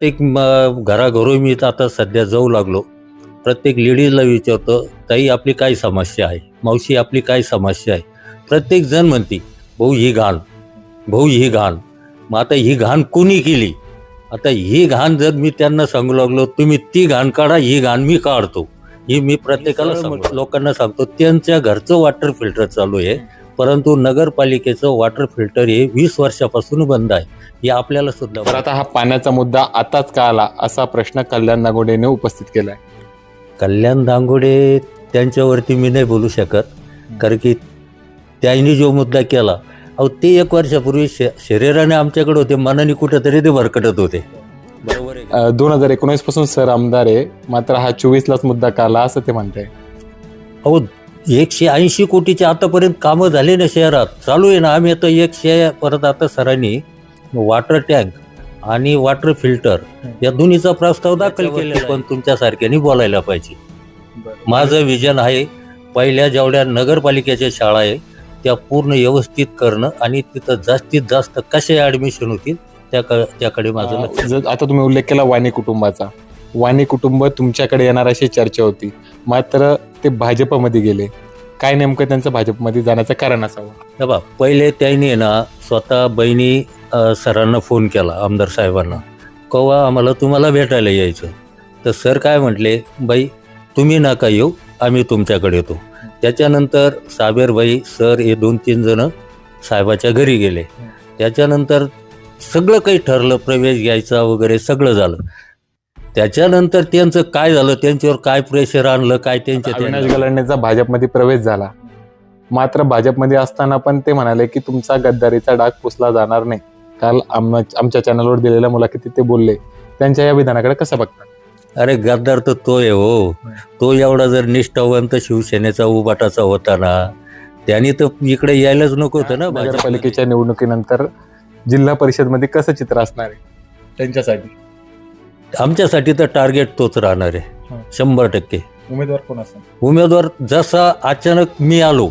प्रत्येक म- घराघरो मी आता सध्या जाऊ लागलो. प्रत्येक लेडीजला विचारतो ताई आपली काय समस्या आहे? मावशी आपली काय समस्या आहे? प्रत्येक जण म्हणते भाऊ ही घाण. भाऊ ही घाण. मग आता ही घाण कोणी केली? आता ही घाण जर मी त्यांना सांगू लागलो तुम्ही ती घाण काढा ही घाण मी काढतो. ही मी प्रत्येकाला सांगतो. लोकांना सांगतो त्यांच्या घरचं वॉटर फिल्टर चालू आहे. परंतु नगरपालिकेचं वॉटर फिल्टर हे वीस वर्षापासून बंद आहे. हे आपल्याला सुद्धा तर आता हा पाण्याचा मुद्दा आताच का आला असा प्रश्न कल्याण नागोडेने उपस्थित केलाय. कल्याण दांगोडे त्यांच्यावरती मी नाही बोलू शकत कारण की त्यांनी जो मुद्दा केला अहो ते एक वर्षापूर्वी श शरीराने आमच्याकडे होते मनाने कुठेतरी ते भरकटत होते. बरोबर आहे? दोन हजार एकोणीसपासून सर आमदार आहे मात्र हा चोवीसलाच मुद्दा का आला असं ते म्हणताय? अहो एकशे ऐंशी कोटीचे आतापर्यंत कामं झाले ना शहरात. चालू आहे ना आम्ही आता एकशे परत आता सरांनी वॉटर टँक आणि वॉटर फिल्टर या दोन्हीचा प्रस्ताव दाखल केलेला पण तुमच्यासारख्याने बोलायला पाहिजे. माझं विजन आहे पहिल्या जेवढ्या नगरपालिकेच्या शाळा आहे त्या पूर्ण व्यवस्थित करणं आणि तिथं जास्तीत जास्त कसे ॲडमिशन होतील त्या त्याकडे माझं लक्ष. आता तुम्ही उल्लेख केला वाणी कुटुंबाचा. वाणी कुटुंब तुमच्याकडे येणार अशी चर्चा होती. मात्र ते भाजपमध्ये गेले. काय नेमकं त्यांचं भाजपमध्ये जाण्याचं कारण असावं? हे बा पहिले त्यांनी ना स्वतः बहिणी अ, सरांना फोन केला आमदार साहेबांना. कवा आम्हाला तुम्हाला भेटायला यायचं? तर सर काय म्हटले बाई तुम्ही नका येऊ आम्ही तुमच्याकडे येतो. त्याच्यानंतर साबेरबाई सर हे दोन तीन जण साहेबाच्या घरी गेले. त्याच्यानंतर सगळं काही ठरलं प्रवेश घ्यायचा वगैरे सगळं झालं. त्याच्यानंतर त्यांचं काय झालं? त्यांच्यावर काय प्रेशर आणलं? काय त्यांच्या अविनाश गलांडेचा भाजपमध्ये प्रवेश झाला. मात्र भाजपमध्ये असताना पण ते म्हणाले की तुमचा गद्दारीचा डाग पुसला जाणार नाही. काल आम- आमच्या चॅनलवर दिलेल्या मुलाखतीत ते बोलले. त्यांच्या या विधानाकडे कसं बघतात? अरे गद्दार तर तो आहे हो. तो एवढा जर निष्ठावंत शिवसेनेचा उबाटाचा होता ना त्यांनी तर इकडे यायलाच नको होतं ना भाजपमध्ये. नगरपालिकेच्या निवडणुकीनंतर जिल्हा परिषदमध्ये कसं चित्र असणार आहे त्यांच्यासाठी? आमच्यासाठी तर टार्गेट तोच राहणार आहे. शंभर टक्के. उमेदवार कोण असेल? उमेदवार जसा अचानक मी आलो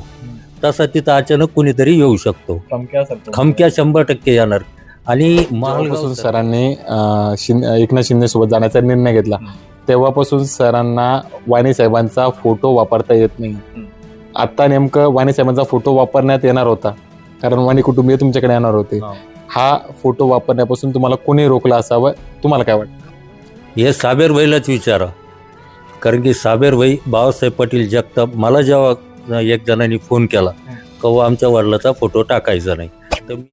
तसा तिथं अचानक कुणीतरी येऊ शकतो. खमक्या शंभर टक्के येणार. आणि महालगाव सरांनी अं, शिं- एकनाथ शिंदे सोबत जाण्याचा निर्णय घेतला तेव्हापासून सरांना वाणी साहेबांचा फोटो वापरता येत नाही. आता नेमकं वाणी साहेबांचा फोटो वापरण्यात येणार होता. कारण वाणी कुटुंबीय तुमच्याकडे येणार होते. हा. हा फोटो वापरण्यापासून तुम्हाला कोणी रोखला असावं? तुम्हाला काय वाटतं? हे साबेर भाईलाच विचारा. कारण की साबेर भाई बाबासाहेब पाटील जगताप मला जेव्हा एक जणांनी फोन केला कवा आमच्या वडिलाचा फोटो टाकायचा नाही.